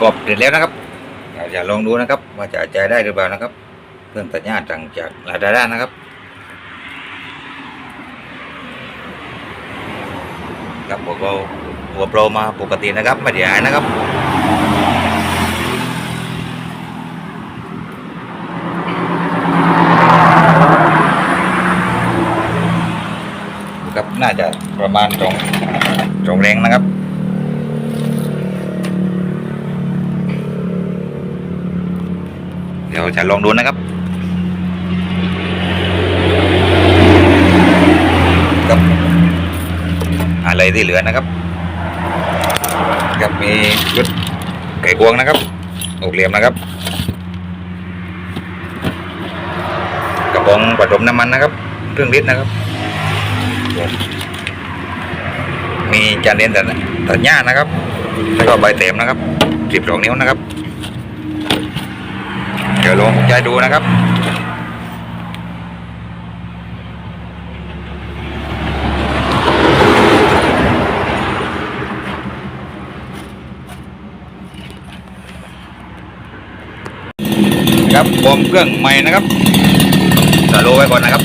กอบเสร็จแล้วนะครับเรากจะลองดูนะครับ ว่าจะใจได้หรือเปล่านะครับเครื่องตัดหญ้าต่างจากหลาดาด้านะครับครับพวกเราหัวโปรมาปกตินะครับไม่ได้หายนะครับครับน่าจะประมาณตรงตรงแรงนะครับ เดี๋ยวจะลองดูนะครับ ครับอะไรที่เหลือนะครับครับมีชุดไก่กวงนะครับอกเหลี่ยมนะครับ กระป๋องผสมน้ำมันนะครับเครื่องลิตรนะครับ มีจานเรียนแต่ตัดหญ้านะครับ แล้วก็ใบเต็มนะครับสิบสองนิ้วนะครับ ดี๋ยวลองใจดูนะครับครับบอมเครื่องใหม่นะครับสโลไว้ก่อนนะครับ